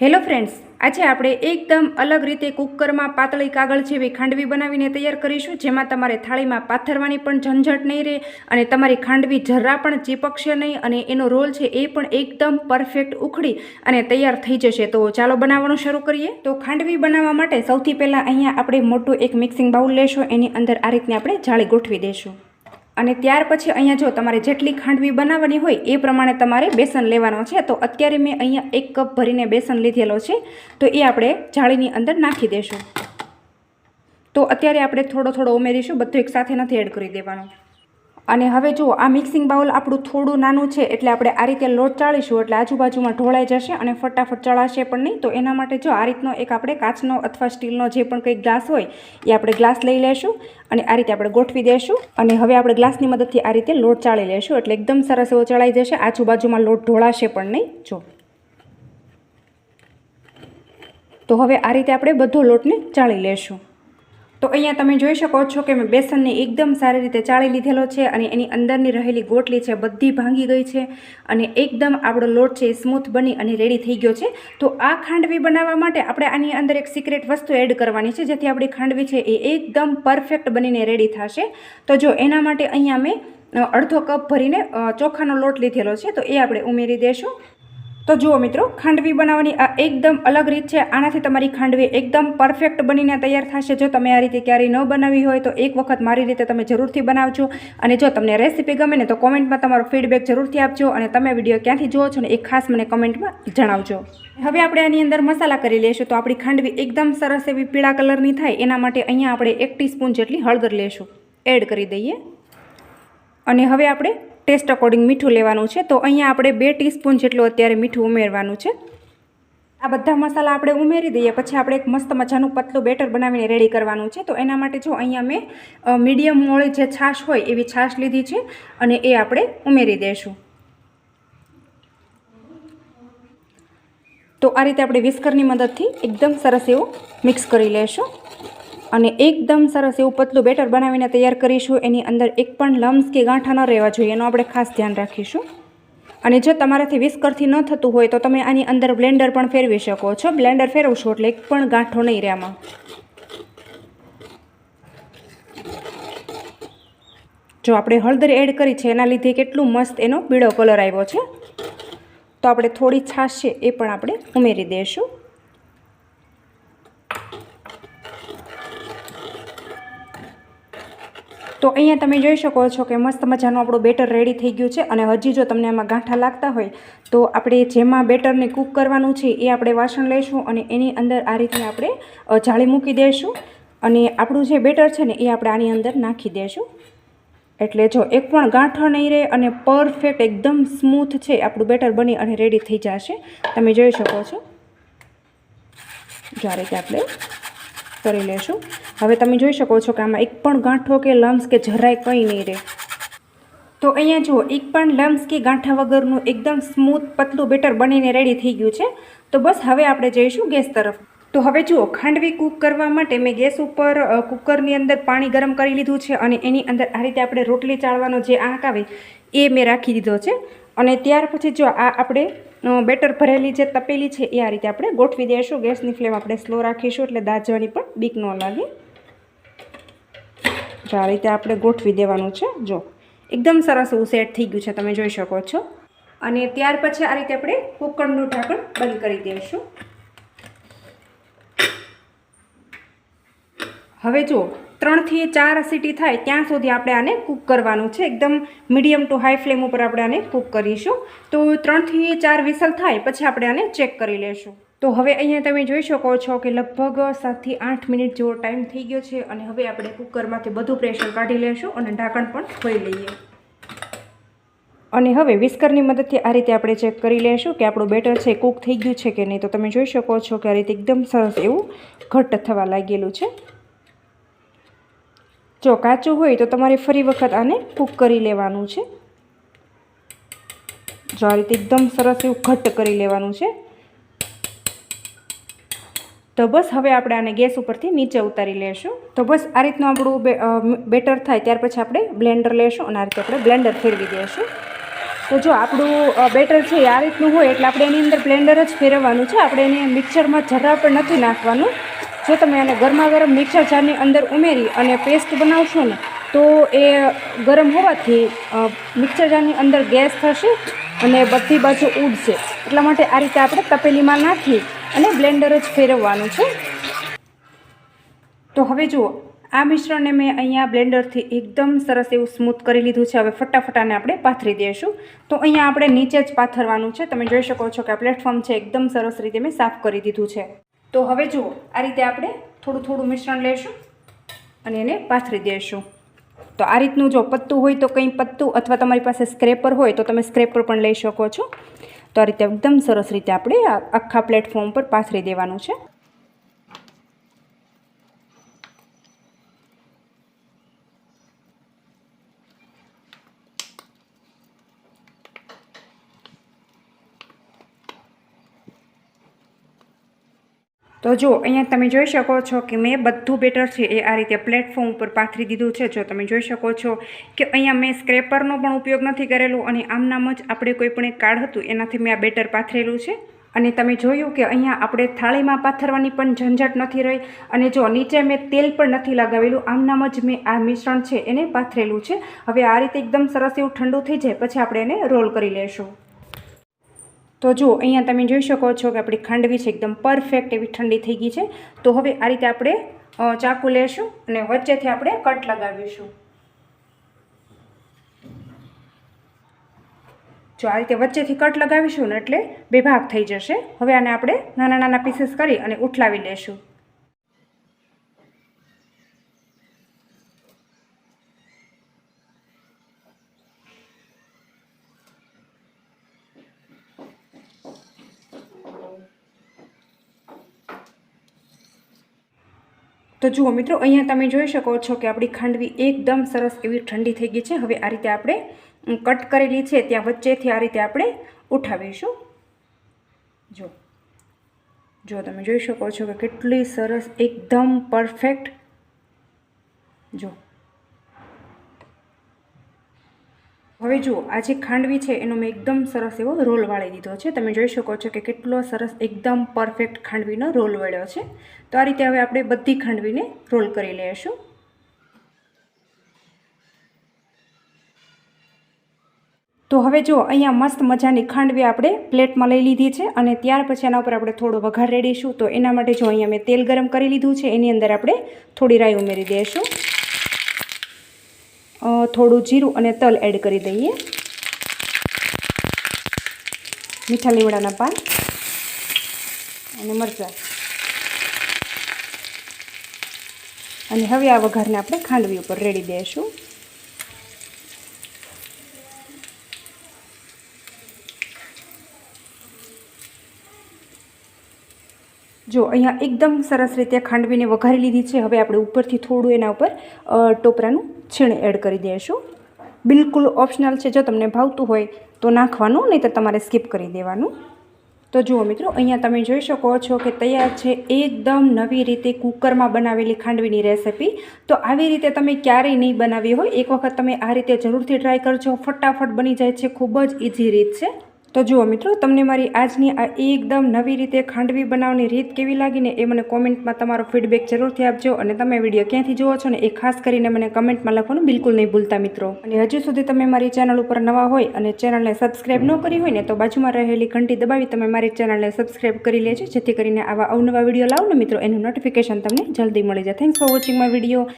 Hello friends, આજે આપણે એકદમ અલગ રીતે કુકરમાં પાતળી કાગળ જેવી ખાંડવી બનાવીને તૈયાર કરીશું, જેમાં તમારે થાળીમાં પાથરવાની પણ ઝંઝટ નહીં રહે અને તમારી ખાંડવી જરા પણ ચીપકશે નહીં અને એનો રોલ છે એ પણ એકદમ પરફેક્ટ ઉખડી અને તૈયાર થઈ જશે. તો ચાલો બનાવવાનું શરૂ કરીએ. તો ખાંડવી બનાવવા માટે સૌથી પહેલાં અહીંયા આપણે મોટું એક મિક્સિંગ બાઉલ લેશું, એની અંદર આ રીતની આપણે જાળી ગોઠવી દઈશું. અને ત્યાર પછી અહીંયા જો તમારે જેટલી ખાંડવી બનાવવાની હોય એ પ્રમાણે તમારે બેસન લેવાનો છે. તો અત્યારે મેં અહીંયા એક કપ ભરીને બેસન લીધેલો છે. તો એ આપણે જાળીની અંદર નાખી દઈશું તો અત્યારે આપણે થોડો થોડો ઉમેરીશું. બધું એકસાથે નથી એડ કરી દેવાનું. અને હવે જો આ મિક્સિંગ બાઉલ આપણું થોડું નાનું છે એટલે આપણે આ રીતે લોટ ચાળીશું એટલે આજુબાજુમાં ઢોળાઈ જશે અને ફટાફટ ચડાશે પણ નહીં. તો એના માટે જો આ રીતનો એક આપણે કાચનો અથવા સ્ટીલનો જે પણ કંઈક ગ્લાસ હોય, એ આપણે ગ્લાસ લઈ લેશું અને આ રીતે આપણે ગોઠવી દઈશું અને હવે આપણે ગ્લાસની મદદથી આ રીતે લોટ ચાળી લેશું એટલે એકદમ સરસ એવો ચડાઈ જશે. આજુબાજુમાં લોટ ઢોળાશે પણ નહીં. જો. તો હવે આ રીતે આપણે બધો લોટને ચાળી લેશું. તો અહીંયા તમે જોઈ શકો છો કે મેં બેસનને એકદમ સારી રીતે ચાળી લીધેલો છે અને એની અંદરની રહેલી ગોટલી છે બધી ભાંગી ગઈ છે અને એકદમ આપણો લોટ છે સ્મૂથ બની અને રેડી થઈ ગયો છે. તો આ ખાંડવી બનાવવા માટે આપણે આની અંદર એક સિક્રેટ વસ્તુ એડ કરવાની છે, જેથી આપણી ખાંડવી છે એ એકદમ પરફેક્ટ બનીને રેડી થશે. તો જો એના માટે અહીંયા મેં અડધો કપ ભરીને ચોખાનો લોટ લીધેલો છે, તો એ આપણે ઉમેરી દઈશું તો જુઓ મિત્રો, ખાંડવી બનાવવાની આ એકદમ અલગ રીત છે. આનાથી તમારી ખાંડવી એકદમ પરફેક્ટ બનીને તૈયાર થશે. જો તમે આ રીતે ક્યારેય ન બનાવી હોય તો એક વખત મારી રીતે તમે જરૂરથી બનાવજો. અને જો તમને રેસીપી ગમે ને તો કોમેન્ટમાં તમારો ફીડબેક જરૂરથી આપજો અને તમે વીડિયો ક્યાંથી જુઓ છો ને એ ખાસ મને કોમેન્ટમાં જણાવજો. હવે આપણે આની અંદર મસાલા કરી લઈશું તો આપણી ખાંડવી એકદમ સરસ એવી પીળા કલરની થાય. એના માટે અહીંયા આપણે એક ટીસ્પૂન જેટલી હળદર લેશું એડ કરી દઈએ. અને હવે આપણે ટેસ્ટ અકોર્ડિંગ મીઠું લેવાનું છે. તો અહીંયા આપણે બે ટીસ્પૂન જેટલું અત્યારે મીઠું ઉમેરવાનું છે. આ બધા મસાલા આપણે ઉમેરી દઈએ, પછી આપણે એક મસ્ત મજાનું પતલું બેટર બનાવીને રેડી કરવાનું છે. તો એના માટે જો અહીંયા મેં મીડિયમ મોળી જે છાશ હોય એવી છાશ લીધી છે અને એ આપણે ઉમેરી દઈશું. તો આ રીતે આપણે વિસ્કરની મદદથી એકદમ સરસ એવું મિક્સ કરી લેશું. અને એકદમ સરસ એવું પતલું બેટર બનાવીને તૈયાર કરીશું. એની અંદર એક પણ લમ્સ કે ગાંઠા ન રહેવા જોઈએ, એનું આપણે ખાસ ધ્યાન રાખીશું. અને જો તમારાથી વિસ્કરથી ન થતું હોય તો તમે આની અંદર બ્લેન્ડર પણ ફેરવી શકો છો. બ્લેન્ડર ફેરવશો એટલે એક પણ ગાંઠો નહીં રહેવામાં જો આપણે હળદર એડ કરી છે, એના લીધે કેટલું મસ્ત એનો પીળો કલર આવ્યો છે. તો આપણે થોડી છાશ છે એ પણ આપણે ઉમેરી દઈશું. તો અહીંયા તમે જોઈ શકો છો કે મસ્ત મજાનું આપણું બેટર રેડી થઈ ગયું છે અને હજી જો તમને આમાં ગાંઠા લાગતા હોય, તો આપણે જેમાં બેટરને કૂક કરવાનું છે એ આપણે વાસણ લઈશું અને એની અંદર આ રીતે આપણે જાળી મૂકી દઈશું અને આપણું જે બેટર છે ને એ આપણે આની અંદર નાખી દઈશું એટલે જો એક પણ ગાંઠો નહીં રહે અને પરફેક્ટ એકદમ સ્મૂથ છે આપણું બેટર બની અને રેડી થઈ જશે. તમે જોઈ શકો છો. જો આ આપણે કરી લેશું. હવે તમે જોઈ શકો છો કે આમાં એક પણ ગાંઠો કે લમ્સ કે જરાય કંઈ નહીં રહે. તો અહીંયા જુઓ, એક પણ લમ્સ કે ગાંઠા વગરનું એકદમ સ્મૂથ, પતલું બેટર બનીને રેડી થઈ ગયું છે. તો બસ હવે આપણે જઈશું ગેસ તરફ. તો હવે જુઓ, ખાંડવી કૂક કરવા માટે મેં ગેસ ઉપર કુકરની અંદર પાણી ગરમ કરી લીધું છે અને એની અંદર આ રીતે આપણે રોટલી ચાળવાનો જે આંક આવે એ મેં રાખી દીધો છે. અને ત્યાર પછી જો આ આપણે બેટર ભરેલી જે તપેલી છે એ આ રીતે આપણે ગોઠવી દઈશું. ગેસની ફ્લેમ આપણે સ્લો રાખીશું એટલે દાજવાની પણ બીક ન લાગે. જો આ રીતે આપણે ગોઠવી દેવાનું છે. જો, એકદમ સરસ એવું સેટ થઈ ગયું છે, તમે જોઈ શકો છો. અને ત્યાર પછી આ રીતે આપણે કુકરનું ઢાંકણ બંધ કરી દઈશું. હવે જો ત્રણથી ચાર સીટી થાય ત્યાં સુધી આપણે આને કૂક કરવાનું છે. એકદમ મીડિયમ ટુ હાઈ ફ્લેમ ઉપર આપણે આને કૂક કરીશું. તો ત્રણથી ચાર વિસલ થાય પછી આપણે આને ચેક કરી લેશું. તો હવે અહીંયા તમે જોઈ શકો છો કે લગભગ સાતથી આઠ મિનિટ જેવો ટાઈમ થઈ ગયો છે અને હવે આપણે કુકરમાંથી બધું પ્રેશર કાઢી લેશું અને ઢાંકણ પણ ખોઈ લઈએ. અને હવે વિસ્કરની મદદથી આ રીતે આપણે ચેક કરી લેશું કે આપણું બેટર છે, કૂક થઈ ગયું છે કે નહીં. તો તમે જોઈ શકો છો કે આ રીતે એકદમ સરસ એવું ઘટ્ટ થવા લાગેલું છે. જો કાચું હોય તો તમારે ફરી વખત આને કૂક કરી લેવાનું છે. જો આ રીતે એકદમ સરસ એવું ઘટ્ટ કરી લેવાનું છે. તો બસ હવે આપણે આને ગેસ ઉપરથી નીચે ઉતારી લેશું. તો બસ આ રીતનું આપણું બેટર થાય ત્યાર પછી આપણે બ્લેન્ડર લેશું અને આ રીતે આપણે બ્લેન્ડર ફેરવી દઈશું તો જો આપણું બેટર છે આ રીતનું હોય એટલે આપણે એની અંદર બ્લેન્ડર જ ફેરવવાનું છે. આપણે એને મિક્સરમાં જરા પણ નથી નાખવાનું. જો તમે એને ગરમા ગરમ મિક્સર જારની અંદર ઉમેરી અને પેસ્ટ બનાવશો ને, તો એ ગરમ હોવાથી મિક્સર જારની અંદર ગેસ થશે અને બધી બાજુ ઉડશે. એટલા માટે આ રીતે આપણે તપેલીમાં નાખી અને બ્લેન્ડર જ ફેરવવાનું છે. તો હવે જુઓ, આ મિશ્રણને મેં અહીંયા બ્લેન્ડરથી એકદમ સરસ એવું સ્મૂથ કરી લીધું છે. હવે ફટાફટાને આપણે પાથરી દઈશું. તો અહીંયા આપણે નીચે જ પાથરવાનું છે. તમે જોઈ શકો છો કે આ પ્લેટફોર્મ છે, એકદમ સરસ રીતે મેં સાફ કરી દીધું છે. તો હવે જુઓ, આ રીતે આપણે થોડું થોડું મિશ્રણ લેશું અને એને પાથરી દઈશું તો આ રીતનું જો પત્તું હોય તો કંઈ પત્તું અથવા તમારી પાસે સ્ક્રેપર હોય તો તમે સ્ક્રેપર પણ લઈ શકો છો. તો આ રીતે એકદમ સરસ રીતે આપણે આખા પ્લેટફોર્મ પર પાથરી દેવાનું છે. તો જો, અહીંયા તમે જોઈ શકો છો કે મેં બધું બેટર છે એ આ રીતે પ્લેટફોર્મ ઉપર પાથરી દીધું છે. જો તમે જોઈ શકો છો કે અહીંયા મેં સ્ક્રેપરનો પણ ઉપયોગ નથી કરેલો અને આમનામ જ આપણે કોઈ પણ એક કાર્ડ હતું એનાથી મેં આ બેટર પાથરેલું છે. અને તમે જોયું કે અહીંયા આપણે થાળીમાં પાથરવાની પણ ઝંઝટ નથી રહી અને જો, નીચે મેં તેલ પણ નથી લગાવેલું. આમનામ જ મેં આ મિશ્રણ છે એને પાથરેલું છે. હવે આ રીતે એકદમ સરસ એવું ઠંડુ થઈ જાય, પછી આપણે એને રોલ કરી લેશું. તો જુઓ, અહીંયા તમે જોઈ શકો છો કે આપણી ખાંડવી છે એકદમ પરફેક્ટ એવી ઠંડી થઈ ગઈ છે. તો હવે આ રીતે આપણે ચાકુ લેશું અને વચ્ચેથી આપણે કટ લગાવીશું. જો આ રીતે વચ્ચેથી કટ લગાવીશું ને એટલે બે ભાગ થઈ જશે. હવે આને આપણે નાના નાના પીસીસ કરી અને ઉઠલાવી લેશું. તો જુઓ મિત્રો, અહીંયા તમે જોઈ શકો છો કે આપણી ખાંડવી એકદમ સરસ એવી ઠંડી થઈ ગઈ છે. હવે આ રીતે આપણે કટ કરેલી છે, ત્યાં વચ્ચેથી આ રીતે આપણે ઉઠાવીશું. જો જો તમે જોઈ શકો છો કે કેટલી સરસ, એકદમ પરફેક્ટ જો હવે જુઓ, આ જે ખાંડવી છે, એનો મેં એકદમ સરસ એવો રોલ વાળી દીધો છે. તમે જોઈ શકો છો કે કેટલો સરસ, એકદમ પરફેક્ટ ખાંડવીનો રોલ વળ્યો છે. તો આ રીતે હવે આપણે બધી ખાંડવીને રોલ કરી લઈશું. તો હવે જો અહીંયા મસ્ત મજાની ખાંડવી આપણે પ્લેટમાં લઈ લીધી છે અને ત્યાર પછી એના ઉપર આપણે થોડો વઘાર રેડીશું. તો એના માટે જો અહીંયા મેં તેલ ગરમ કરી લીધું છે, એની અંદર આપણે થોડી રાઈ ઉમેરી દઈશું. થોડું જીરું અને તલ એડ કરી દઈએ. મીઠા લીમડાના પાન અને મરચાં. અને હવે આ વઘારને આપણે ખાંડવી ઉપર રેડી દઈશું જો, અહીંયા એકદમ સરસ રીતે ખાંડવીને વઘારી લીધી છે. હવે આપણે ઉપરથી થોડું એના ઉપર ટોપરાનું છીણ એડ કરી દઈશું. બિલકુલ ઓપ્શનલ છે. જો તમને ભાવતું હોય તો નાખવાનું નહીં તો તમારે સ્કીપ કરી દેવાનું. તો જુઓ મિત્રો, અહીંયા તમે જોઈ શકો છો કે તૈયાર છે એકદમ નવી રીતે કુકરમાં બનાવેલી ખાંડવીની રેસિપી. તો આવી રીતે તમે ક્યારેય નહીં બનાવી હોય. એક વખત તમે આ રીતે જરૂરથી ટ્રાય કરજો. ફટાફટ બની જાય છે. ખૂબ જ ઇઝી રીત છે. તો જુઓ મિત્રો, તમને મારી આજની આ એકદમ નવી રીતે ખાંડવી બનાવવાની રીત કેવી લાગીને એ મને કોમેન્ટમાં તમારો ફીડબેક જરૂરથી આપજો અને તમે વીડિયો ક્યાંથી જુઓ છો ને એ ખાસ કરીને મને કમેન્ટમાં લખવાનું બિલકુલ નહીં ભૂલતા મિત્રો. અને હજુ સુધી તમે મારી ચેનલ ઉપર નવા હોય અને ચેનલને સબસ્ક્રાઇબ ન કરી હોય ને તો બાજુમાં રહેલી ઘંટી દબાવી તમે મારી ચેનલને સબસ્ક્રાઈબ કરી લેજો, જેથી કરીને આવા અવનવા વીડિયો લાવો ને મિત્રો, એનું નોટિફિકેશન તમને જલ્દી મળી જાય. Thanks for watching my video